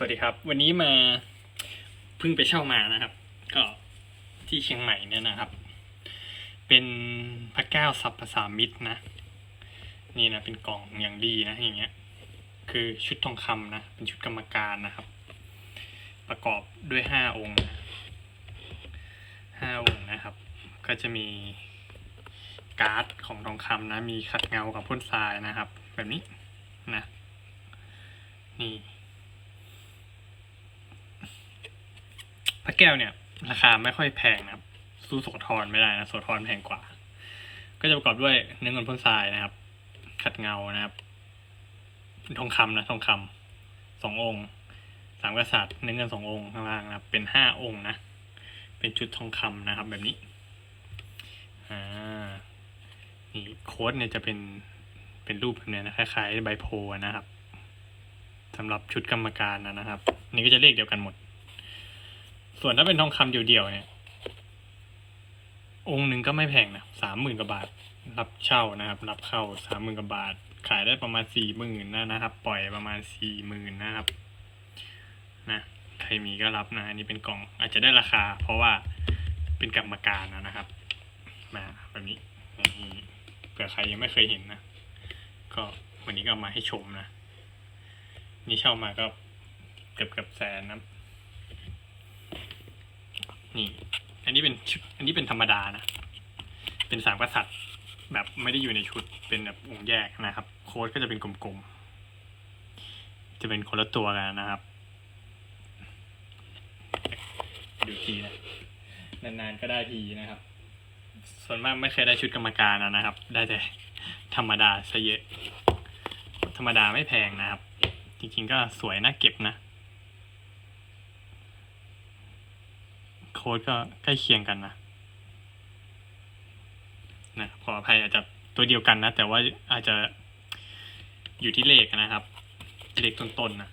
สวัสดีครับ วันนี้มาเพิ่งไปเช่ามานะครับ ก็ที่เชียงใหม่เนี่ยนะครับ เป็นพระแก้วสัพพสามิตรนะ นี่นะเป็นกล่องอย่างดีนะอย่างเงี้ย คือชุดทองคำนะ เป็นชุดกรรมการนะครับ ประกอบด้วยห้าองค์นะห้าองค์นะครับ ก็จะมีการ์ดของทองคำนะ มีขัดเงากับพ่นทรายนะครับ แบบนี้นะ นี่ พระแก้วเนี่ย ราคาไม่ค่อยแพงนะครับ สู้โสธรไม่ได้นะโสธรแพงกว่า ก็จะประกอบด้วยเนื้อเงินพ่นทรายนะครับ ขัดเงานะครับ ทองคำนะทองคำสององค์สามกษัตริย์เนื้อเงินสององค์ข้างล่างนะครับ เป็นห้าองค์นะ เป็นชุดทองคำนะครับ แบบนี้อ่านี่โค้ดเนี่ยจะเป็นเป็นรูปแบบเนี้ยนะคล้ายๆใบโพนะครับสำหรับชุดกรรมการนะนะครับ นี่ก็จะเลขเดียวกันหมด ส่วนถ้าเป็นทองคำเดี่ยวๆเนี่ย องค์หนึ่งก็ไม่แพงนะสามหมื่นกว่าบาท รับเช่านะครับ รับเข้าสามหมื่นกว่าบาท ขายได้ประมาณสี่หมื่นนะครับ ปล่อยประมาณสี่หมื่นนะครับ นะใครมีก็รับนะอันนี้เป็นกล่องอาจจะได้ราคา เพราะว่าเป็นกรรมการนะนะครับ มาแบบนี้เผื่อใครยังไม่เคยเห็นนะก็วันนี้ก็มาให้ชมนะ นี่เช่ามาก็เกือบเกือบแสนนะ นี่ อันนี้เป็นชุดอันนี้เป็นธรรมดานะ เป็นสามกษัตริย์ แบบไม่ได้อยู่ในชุดเป็นแบบองค์แยกนะครับ โค้ดก็จะเป็นกลมๆ จะเป็นคนละตัวกันนะครับ ดูทีนะ นานๆก็ได้ทีนะครับ ส่วนมากไม่เคยได้ชุดกรรมการนะนะครับ ได้แต่ธรรมดาซะเยอะ ธรรมดาไม่แพงนะครับ จริงๆก็สวยน่าเก็บนะ โค้ดก็ใกล้เคียงกันนะนะขออภัยอาจจะตัวเดียวกันนะ แต่ว่าอาจจะอยู่ที่เลขนะครับ เลขต้นๆนะ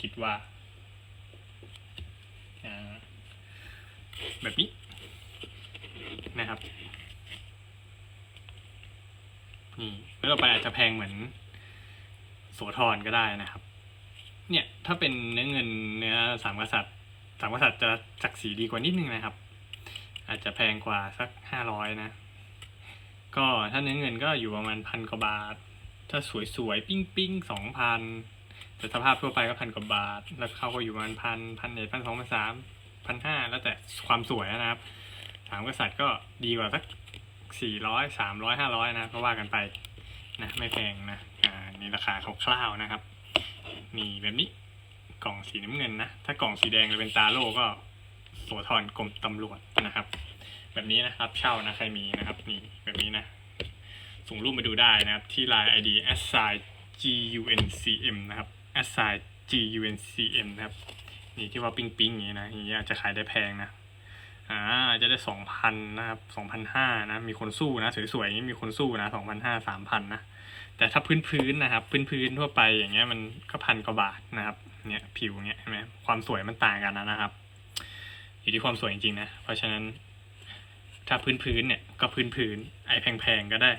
คิดว่าอ่าแบบนี้นะครับนี่แล้วต่อไปอาจจะแพงเหมือนโสธรก็ได้นะครับ เนี่ยถ้าเป็นเนื้อเงินเนื้อสามกษัตริย์ สามกษัตริย์จะศักดิ์ศรีดีกว่านิดนึงนะครับ อาจจะแพงกว่าสักห้าร้อยนะ ก็ถ้าเนื้อเงินก็อยู่ประมาณพันกว่าบาท ถ้าสวยๆ ปิ้งๆสองพันแต่สภาพทั่วไปก็พันกว่าบาท แล้วเขาก็อยู่ประมาณพันพันเอ็ดพันสองพันสามพันห้าแล้วแต่ความสวยนะครับ สามกษัตริย์ก็ดีกว่าสักสี่ร้อยสามร้อยห้าร้อยนะก็ว่ากันไปนะไม่แพงนะอ่านี่ราคาคร่าวๆนะครับนี่แบบนี้ กล่องสีน้ำเงินนะ ถ้ากล่องสีแดงจะเป็นตาโล่ก็โสธรกรมตำรวจนะครับ แบบนี้นะครับ เช่านะใครมีนะครับนี่แบบนี้นะ ส่งรูปมาดูได้นะครับ ที่ line ID s i g u n c m นะครับ s i g u n c m นะครับ นี่ที่ว่าปิ๊งปิ๊งอย่างนี้นะอย่างนี้อาจจะขายได้แพงนะอ่าจะได้สองพันนะครับสองพันห้านะ มีคนสู้นะ สวยๆอย่างนี้มีคนสู้นะสองพันห้าสามพันนะแต่ถ้าพื้นๆนะครับ พื้นๆทั่วไปอย่างเงี้ยมันก็พันกว่าบาทนะครับ เนี่ยผิวเงี้ยใช่ไหมความสวยมันต่างกันนะครับ อยู่ที่ความสวยจริงๆนะ เพราะฉะนั้น ถ้าพื้นพื้นเนี่ยก็พื้นพื้นไอ้แพงๆก็ได้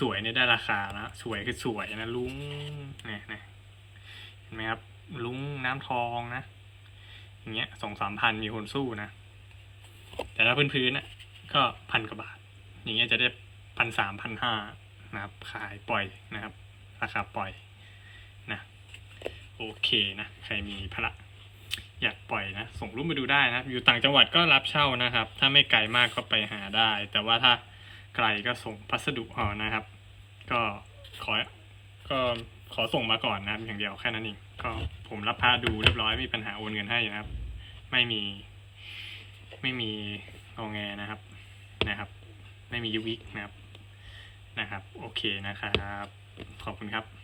สวยๆเนี่ยได้ราคานะสวยคือสวยนะลุงเนี่ยนะเห็นไหมครับ ลุงน้ำทองนะอย่างเงี้ยสองสามพันมีคนสู้นะ แต่ถ้าพื้นๆน่ะก็พันกว่าบาท อย่างเงี้ยจะได้พันสามพันห้านะครับ ขายปล่อยนะครับ ราคาปล่อยนะ โอเคนะ ใครมีพละอยากปล่อยนะ ส่งรูปมาดูได้นะ อยู่ต่างจังหวัดก็รับเช่านะครับ ถ้าไม่ไกลมากก็ไปหาได้ แต่ว่าถ้าไกลก็ส่งพัสดุเอานะครับ ก็ขอก็ขอส่งมาก่อนนะครับอย่างเดียวแค่นั้นเองก็ผมรับพาดูเรียบร้อยไม่มีปัญหาโอนเงินให้นะครับ ไม่มี ไม่มีงอแงนะครับนะครับ ไม่มียุวิกนะครับนะครับ โอเคนะครับ ขอบคุณครับ